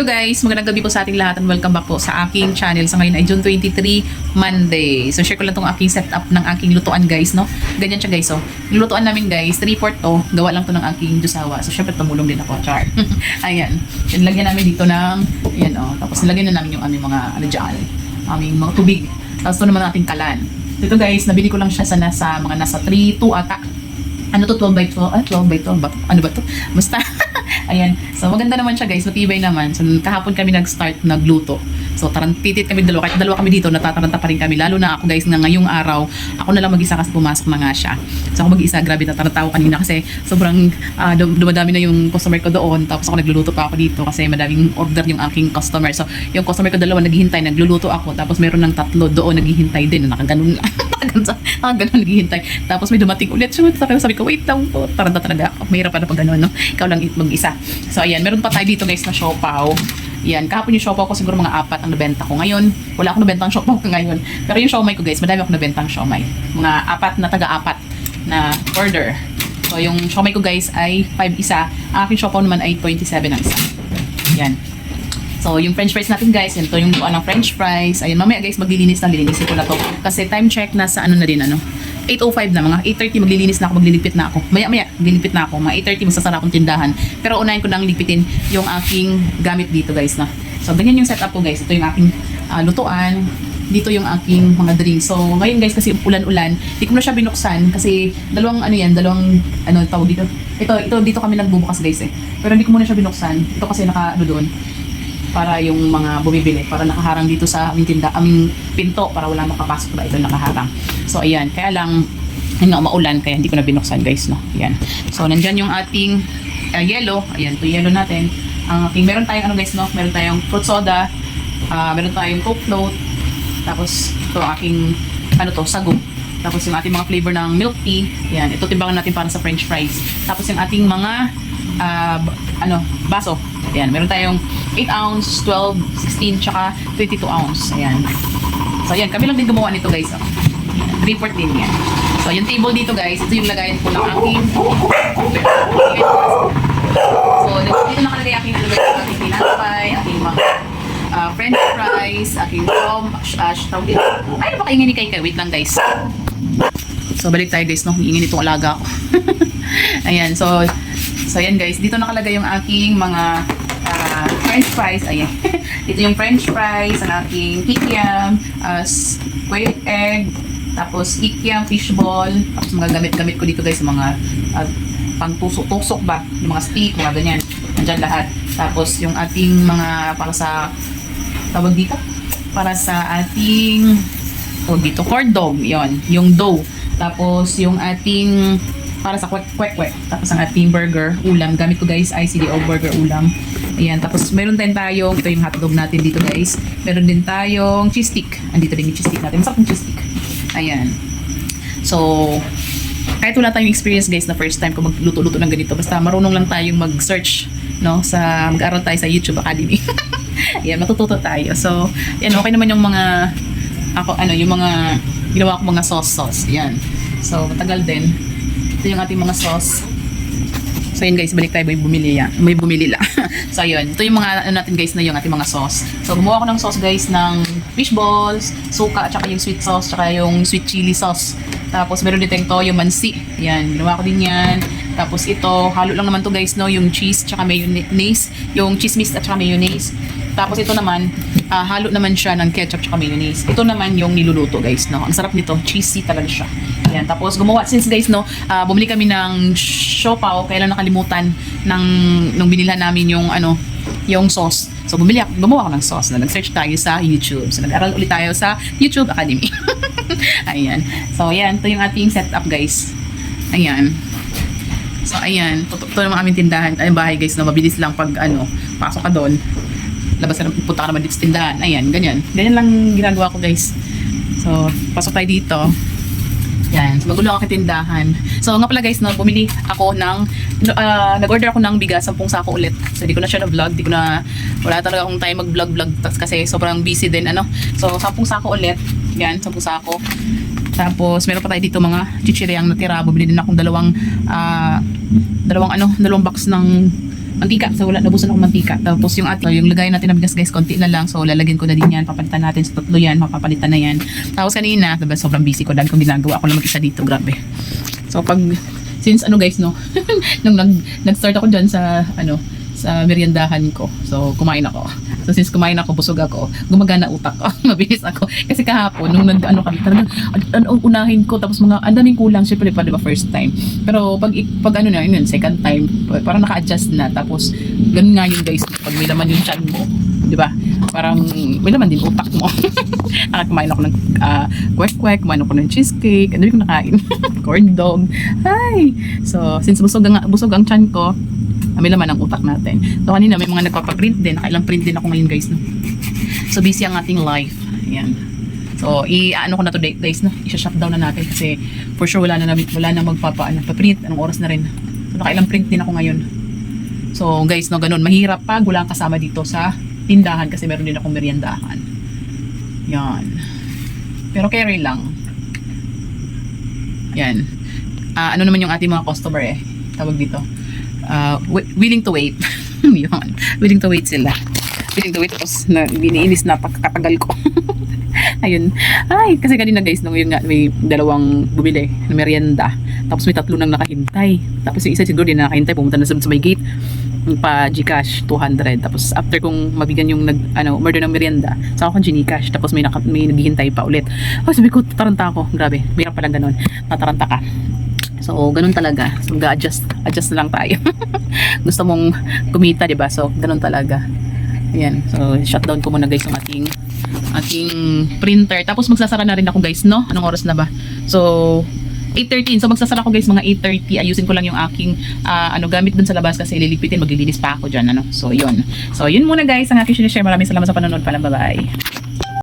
Hello guys, magandang gabi po sa ating lahat and welcome back po sa aking channel. Sa ngayon ay June 23, Monday. So share ko lang tong aking setup ng aking lutuan guys, no? Ganyan siya guys, so. Yung lutuan namin guys, 3-4 to, gawa lang to ng aking jusawa. So syempre tumulong din ako, char. ayan. Yan, lagyan namin dito ng, ayan oh. Tapos nilagyan na namin yung aming mga, ano dyan, aming mga tubig. Tapos ito naman ating kalan. Dito guys, nabili ko lang siya sa nasa, mga nasa 3-2 ata. Ano to, 12 by 12? Ah, 12 by 12 ba? Ano ba to? Basta, ayan. So, maganda naman siya guys. Matibay naman. So, kahapon kami nag-start nagluto. So, tarantitit kami dalawa. Kahit dalawa kami dito, natataranta pa rin kami. Lalo na ako guys, na ngayong araw, ako na lang mag-isa kasi pumasok na nga siya. So, ako mag-isa, grabe, nataranta ako kanina kasi sobrang dum- dumadami na yung customer ko doon. Tapos ako nagluluto pa ako dito kasi madaming order yung aking customer. So, yung customer ko dalawa naghihintay, nagluluto ako. Tapos meron ng tatlo doon naghihintay din. Nakaganon lang. Nakaganon naghihintay. Tapos may dumating ulit. So, sabi ko, wait lang po. Taranta talaga. Mahirap pa na pag ganun, no? Ikaw lang mag-isa. So, ayan. Meron pa tayo dito guys na siopaw. Yan, kahapon yung siopaw ko siguro mga apat ang nabenta ko. Ngayon, wala akong nabentang siopaw ko ngayon. Pero yung siomay ko guys, madami akong nabentang siomay. Mga apat na taga-apat na order. So, yung siomay ko guys ay 5 isa. Ang aking siopaw naman ay 27 ang isa. Yan. So, yung french fries natin guys, yan to yung buwan ng french fries. Ayun, mamaya guys, maglilinis na, lilinisin ko na to. Kasi time check na sa ano na din, ano, 8.05 na, mga 8.30 maglilinis na ako, magliligpit na ako. Maya maya, magliligpit na ako, mga 8.30 magsasara akong tindahan. Pero unahin ko nang ligpitin yung aking gamit dito guys na. So, ganyan yung setup ko guys. Ito yung aking ah, lutuan. Dito yung aking mga drinks. So, ngayon guys, kasi ulan-ulan, di ko na siya binuksan kasi dalawang ano yan, dalawang ano tawag dito. Ito, ito dito kami nagbubukas guys eh. Pero hindi ko muna siya binuksan. Ito kasi naka ano doon para yung mga bumibili para nakaharang dito sa aming tinda aming pinto para wala makapasok ba ito nakaharang. So ayan. Kaya lang yun nga maulan kaya hindi ko na binuksan guys no? Ayan. So nandyan yung ating uh, yellow ayan to yellow natin. Ang ating meron tayong ano guys no? Meron tayong fruit soda ah, meron tayong coke float tapos ito aking ano to sago tapos yung ating mga flavor ng milk tea. Yan ito timbangan natin para sa french fries. Tapos yung ating mga ah, b- ano baso Ayan, meron tayong 8 ounce, 12, 16, tsaka 22 ounce. Ayan. So, ayan, kami lang din gumawa nito, guys. Oh. Ayan, 3 din yan. So, yung table dito, guys, ito yung lagayan ko ng aking... So, dito nakalagay aking ano, guys, aking tinapay, aking mga ah, french fries, aking rom, uh, tawag dito. Ay, baka ingin ni Kay. Wait lang, guys. So, balik tayo, guys, no? Ingin itong alaga ko. ayan, so, so, ayan, guys. Dito nakalagay yung aking mga french fries. Ayan. Dito yung french fries, ang aking kikiam, uh, square egg, tapos kikiam, fishball, tapos mga gamit-gamit ko dito, guys, mga ah, pang tusok-tusok ba, yung mga stick, mga ganyan. Nandyan lahat. Tapos yung ating mga para sa tawag dito, para sa ating tawag dito, corn dog, yon yung dough. Tapos yung ating para sa kwek kwek kwek. Tapos ang ating burger, ulam. Gamit ko guys ay CDO burger ulam. Ayan. Tapos meron din tayong, ito yung hotdog natin dito guys. Meron din tayong cheese stick. Andito din yung cheese stick natin. Masarap yung cheese stick. Ayan. So, kahit wala tayong experience guys na first time ko magluto-luto ng ganito, basta marunong lang tayong mag-search no sa mag-aral tayo sa YouTube Academy. yan, matututo tayo. So, yan okay naman yung mga ako ano, yung mga ginawa ko mga sauce sauce. Yan. So, matagal din. Ito yung ating mga sauce. So yun guys, balik tayo may bumili yan. May bumili lang. so yun, ito yung mga ano natin guys na yung ating mga sauce. So gumawa ko ng sauce guys ng fish balls, suka, at saka yung sweet sauce, tsaka yung sweet chili sauce. Tapos meron din tayong toyo mansi. Yan, ginawa ko din yan. Tapos ito, halo lang naman to guys no, yung cheese, tsaka mayonnaise, yung cheese mist at saka mayonnaise. Tapos ito naman, ah, halo naman siya ng ketchup tsaka mayonnaise. Ito naman yung niluluto guys no. Ang sarap nito, cheesy talaga siya. Yan, tapos gumawa since guys no, ah, bumili kami ng siopaw, kaya lang nakalimutan ng nung binilhan namin yung ano, yung sauce. So bumili ako, gumawa ako ng sauce na nag-search tayo sa YouTube. So nag-aral ulit tayo sa YouTube Academy. ayan. So ayan, ito yung ating setup guys. Ayan. So ayan, ito, ito naman aming tindahan. Ay bahay guys na mabilis lang pag ano, pasok ka doon. Labas naman, punta ka naman dito sa tindahan. Ayan, ganyan. Ganyan lang ginagawa ko guys. So, pasok tayo dito. Yan, so magulo kay tindahan. So nga pala guys, no, bumili ako ng, ah, nag-order ako ng bigas, 10 sako ulit. So di ko na siya na-vlog, di ko na, wala talaga akong time mag-vlog-vlog kasi sobrang busy din, ano. So 10 sako ulit, yan, 10 sako. Tapos meron pa tayo dito mga chichiriyang natira. Bumili din akong dalawang, ah, dalawang ano, dalawang box ng mantika. So, wala, nabusan ako mantika. Tapos yung ato, yung lagay natin na bigas guys, konti na lang. So, lalagyan ko na din yan. Papalitan natin sa tatlo yan. Mapapalitan na yan. Tapos kanina, diba, sobrang busy ko. Dahil kong ginagawa. Ako lang mag-isa dito. Grabe. So, pag, since ano guys, no, nung nag, nag-start ako dyan sa, ano, sa meriendahan ko. So, kumain ako. So, since kumain ako, busog ako, gumagana utak ko. Mabilis ako. Kasi kahapon, nung nag, ano kami, talagang, an- an- unahin ko, tapos mga, ang daming kulang, syempre pa, di ba, first time. Pero, pag, pag ano na, yun, second time, parang naka-adjust na. Tapos, ganun nga yun, guys, pag may laman yung chan mo, di ba? Parang, may laman din utak mo. Nakakakumain ako ng uh, kwek-kwek, kumain ako ng cheesecake, ano yung nakain? Corn dog. Hi! So, since busog ang, busog ang chan ko, may laman ang utak natin. So, kanina may mga nagpapaprint din. Nakailang print din ako ngayon, guys. No? So, busy ang ating life. Ayan. So, i-ano ko na to guys, no? I-shutdown na natin kasi for sure wala na wala na magpapa, ano, pa-print. Anong oras na rin. So, nakailang print din ako ngayon. So, guys, no, ganun. Mahirap pag wala kasama dito sa tindahan kasi meron din akong meriendahan. Yan. Pero carry lang. Yan. Ah, ano naman yung ating mga customer eh. Tawag dito. Wi- willing to wait. Yun. Willing to wait sila. Willing to wait. Tapos na, biniinis na pagkakatagal ko. Ayun. Ay, kasi kanina guys, nung yun nga, may dalawang bumili na merienda. Tapos may tatlo nang nakahintay. Tapos yung isa siguro din na nakahintay, pumunta na sa, sa may gate pa Gcash 200 tapos after kong mabigyan yung nag ano order ng merienda sa ako Gcash tapos may naka, may naghihintay pa ulit oh sabi ko tataranta ako grabe mayroon palang ganun tataranta ka So, ganun talaga. So, mag-adjust. Adjust lang tayo. Gusto mong kumita, di ba? So, ganun talaga. Ayan. So, shutdown ko muna guys yung ating ating printer. Tapos, magsasara na rin ako guys, no? Anong oras na ba? So, 8.13. So, magsasara ko guys mga 8.30. Ayusin ko lang yung aking ah, ano gamit dun sa labas kasi lilipitin. Maglilinis pa ako dyan, ano? So, yun. So, yun muna guys ang aking share. Maraming salamat sa panonood. Pala, bye-bye.